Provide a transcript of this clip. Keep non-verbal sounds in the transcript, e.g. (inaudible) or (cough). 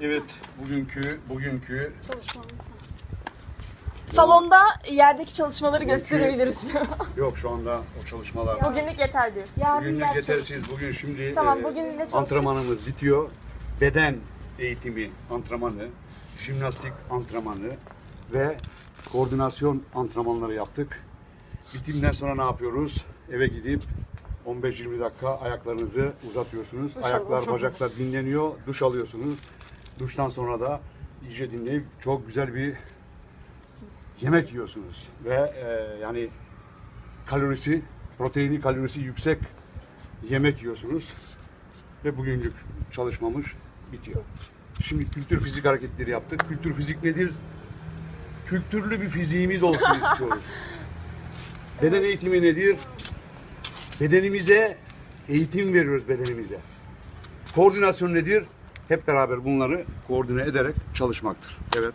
Evet, bugünkü bugünkü Salonda yerdeki çalışmaları Bugünkü- gösterebiliriz. (laughs) yok şu anda o çalışmalar. Bugünlük yeter diyoruz. Bugünlük yetersiz. Bugün şimdi Tamam, e, bugün ne çalıştık? antrenmanımız bitiyor. Beden eğitimi antrenmanı, jimnastik antrenmanı ve koordinasyon antrenmanları yaptık. Bitimden sonra ne yapıyoruz? Eve gidip 15-20 dakika ayaklarınızı uzatıyorsunuz. Ayaklar, bacaklar dinleniyor. Duş alıyorsunuz. Duştan sonra da iyice dinleyip çok güzel bir yemek yiyorsunuz. Ve e, yani kalorisi, proteini kalorisi yüksek yemek yiyorsunuz. Ve bugünlük çalışmamız bitiyor. Şimdi kültür fizik hareketleri yaptık. Kültür fizik nedir? Kültürlü bir fiziğimiz olsun istiyoruz. (laughs) Beden eğitimi nedir? Bedenimize eğitim veriyoruz bedenimize. Koordinasyon nedir? Hep beraber bunları koordine ederek çalışmaktır. Evet.